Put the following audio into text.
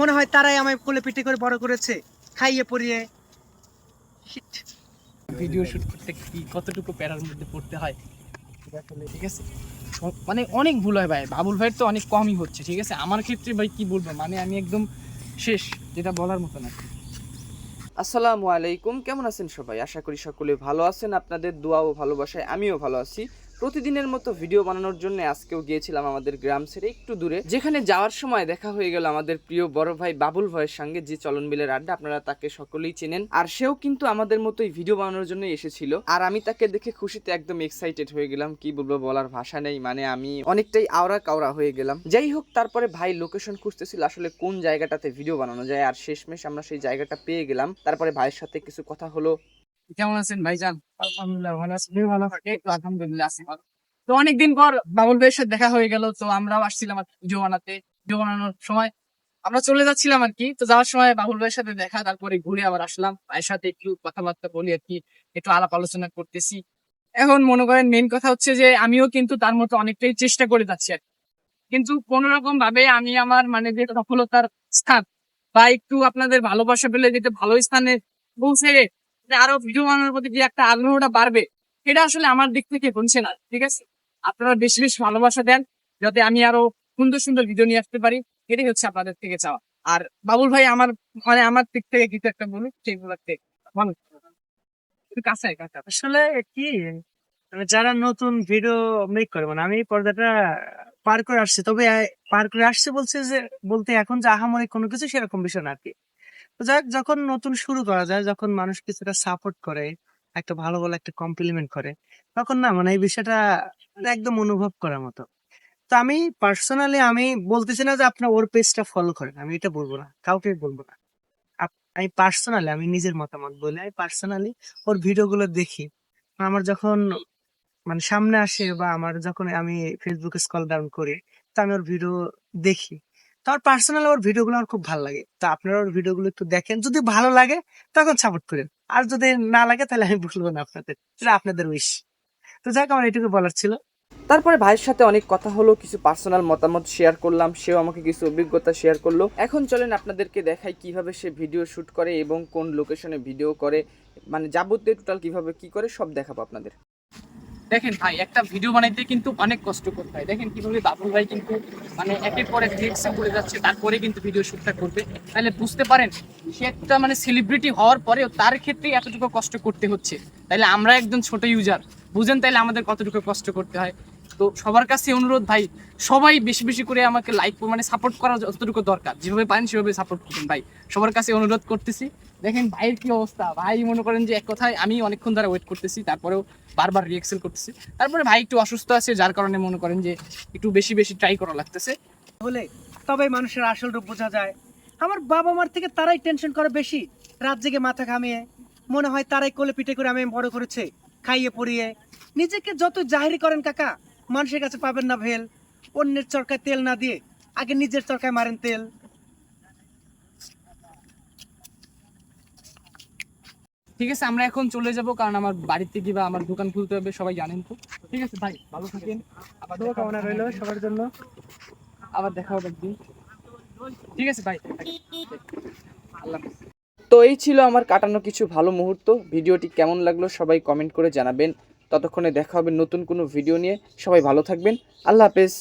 মনে হয় তারাই আমায় কোলে পিঠে করে বড় করেছে খাইয়ে পরিয়ে ভিডিও শুট করতে কি কতটুকু প্যারার মধ্যে পড়তে হয়? ঠিক আছে? মানে অনেক ভুল হয় ভাই বাবুল ভাইয়ের তো অনেক কমই হচ্ছে ঠিক আছে? আমার ক্ষেত্রে ভাই কি বলব মানে আমি একদম শেষ যেটা বলার মতো না আসসালামু আলাইকুম কেমন আছেন সবাই? আশা করি সকলে ভালো আছেন আপনাদের দোয়া ও ভালোবাসায় আমিও ভালো আছি। প্রতিদিনের মতো ভিডিও বানানোর জন্য আজকেও গিয়েছিলাম আমাদের গ্রাম ছেড়ে একটু দূরে, যেখানে যাওয়ার সময় দেখা হয়ে গেল আমাদের প্রিয় বড় ভাই বাবুল ভাইয়ের সঙ্গে যে চলন বিলের আড্ডা, আপনারা তাকে সকলেই চেনেন। আর সেও কিন্তু আমাদের মতোই ভিডিও বানানোর জন্য এসেছিল। আর আমি তাকে দেখে খুশিতে একদম এক্সাইটেড হয়ে গেলাম, কি বলব বলার ভাষা নেই মানে আমি অনেকটাই আওড়া কাওড়া হয়ে গেলাম। যাই হোক, তারপরে ভাই লোকেশন খুঁজতেছিল আসলে কোন জায়গাটাতে ভিডিও বানানো যায়, আর শেষমেশ আমরা সেই জায়গাটা পেয়ে গেলাম। তারপরে ভাইয়ের সাথে কিছু কথা হলো। কেমন আছেন ভাইজান? আলহামদুলিল্লাহ ভালো আছি। ভালো থাকে তো আলহামদুলিল্লাহ আছি। ভালো তো অনেকদিন পর বাবুল ভাইয়ের সাথে দেখা হয়ে গেল তো আমরাও আসছিলাম আর ভিডিও বানাতে ভিডিও বানানোর সময় আমরা চলে যাচ্ছিলাম আর কি। তো যাওয়ার সময় বাবুল ভাইয়ের সাথে দেখা তারপরে ঘুরে আবার আসলাম। ভাইয়ের সাথে একটু কথাবার্তা বলি আর কি একটু আলাপ আলোচনা করতেছি। এখন মনে করেন মেইন কথা হচ্ছে যে আমিও কিন্তু তার মতো অনেকটাই চেষ্টা করে যাচ্ছি আর কিন্তু কোন রকম ভাবে আমি আমার মানে যে সফলতার স্থান বা একটু আপনাদের ভালোবাসা পেলে যেটা ভালো স্থানে পৌঁছে আরও ভিডিও বানানোর প্রতি যে একটা আগ্রহটা বাড়বে এটা আসলে আমার দিক থেকে হচ্ছে না, ঠিক আছে? আপনারা বেশি বেশি ভালোবাসা দেন, যাতে আমি আরও সুন্দর সুন্দর ভিডিও নিয়ে আসতে পারি, এটাই হচ্ছে আপনাদের থেকে চাওয়া। আর বাবুল ভাই আমার মানে আমার দিক থেকে কিছু একটা বলুন। সেইগুলো কাছে কাছে। আসলে কি মানে যারা নতুন ভিডিও মেক করে মানে আমি পর্দাটা পার করে আসছি, তবে পার করে আসছে বলছে যে, বলতে এখন যে আহামরি কোনো কিছু সেরকম বিষয় না আর কি। যাক, যখন নতুন শুরু করা যায়, যখন মানুষ কিছুটা সাপোর্ট করে, একটা ভালো ভালো একটা কমপ্লিমেন্ট করে, তখন না মানে এই বিষয়টা একদম অনুভব করার মতো। তো আমি পার্সোনালি আমি বলতেছি না যে আপনার ওর পেজটা ফলো করেন, আমি এটা বলব না, কাউকে বলব না। আমি পার্সোনালি আমি নিজের মতামত বলি, আমি পার্সোনালি ওর ভিডিওগুলো দেখি। আমার যখন মানে সামনে আসে বা আমার যখন আমি ফেসবুকে স্কল ডাউন করি, তো আমি ওর ভিডিও দেখি। আমার পার্সোনাল ওর ভিডিওগুলো আমার খুব ভালো লাগে। তো আপনারা ওর ভিডিওগুলো একটু দেখেন। যদি ভালো লাগে, তখন সাপোর্ট করেন। আর যদি না লাগে, তাহলে আমি বলব না আপনাদের। সেটা আপনাদের উইশ তো যাক, আমার এটুকু বলার ছিল। তারপরে ভাইয়ের সাথে অনেক কথা হলো, কিছু পার্সোনাল মতামত শেয়ার করলাম, সেও আমাকে কিছু অভিজ্ঞতা শেয়ার করল। এখন চলেন আপনাদেরকে দেখাই কীভাবে সে ভিডিও শুট করে এবং কোন লোকেশনে ভিডিও করে মানে যাবতীয় টোটাল কীভাবে কি করে, সব দেখাবো আপনাদের। দেখেন ভাই, একটা ভিডিও বানাইতে কিন্তু অনেক কষ্ট করতে হয়। দেখেন কীভাবে বাবুল ভাই কিন্তু মানে একের পরে এক করে যাচ্ছে, তারপরে কিন্তু ভিডিও শ্যুটটা করবে। তাহলে বুঝতে পারেন, সে একটা মানে সেলিব্রিটি হওয়ার পরেও তার ক্ষেত্রে এতটুকু কষ্ট করতে হচ্ছে। তাহলে আমরা একজন ছোট ইউজার বুঝেন তাহলে আমাদের কতটুকু কষ্ট করতে হয়। তো সবার কাছে অনুরোধ ভাই, সবাই বেশি বেশি করে আমাকে লাইক মানে সাপোর্ট করা যতটুকু দরকার। যেভাবে পারেন সেভাবে সাপোর্ট করুন ভাই। সবার কাছে অনুরোধ করতেছি। দেখেন ভাইয়ের কি অবস্থা? ভাই মনে করেন যে এক কথায় আমি অনেকক্ষণ ধরে ওয়েট করতেছি, তারপরেও বারবার রিয়েক্সেল করতেছি। তারপরে ভাই একটু অসুস্থ আছে, যার কারণে মনে করেন যে একটু বেশি বেশি ট্রাই করা লাগতেছে। হলে তবে মানুষের আসল রূপ বোঝা যায়। আমার বাবা মার থেকে তারাই টেনশন করে বেশি। রাত জেগে মাথা ঘামিয়ে, মনে হয় তারাই কোলে পিঠে করে আমি বড় করেছে, খাইয়ে পরিয়ে নিজেকে যত জাহিরি করেন কাকা মানুষের কাছে পাবেন না ভেল। অন্যের চরকায় তেল না দিয়ে আগে নিজের চরকায় মারেন তেল। ঠিক আছে আমরা এখন চলে যাব কারণ আমার বাড়িতে গিয়ে বা আমার দোকান খুলতে হবে সবাই জানেন তো। ঠিক আছে ভাই ভালো থাকেন। আবার কামনা রইল সবার জন্য। আবার দেখা হবে একদিন। ঠিক আছে ভাই। আল্লাহ তো এই ছিল আমার কাটানো কিছু ভালো মুহূর্ত। ভিডিওটি কেমন লাগল সবাই কমেন্ট করে জানাবেন। ততক্ষণে দেখা হবে নতুন কোনো ভিডিও নিয়ে। সবাই ভালো থাকবেন। আল্লাহ হাফেজ।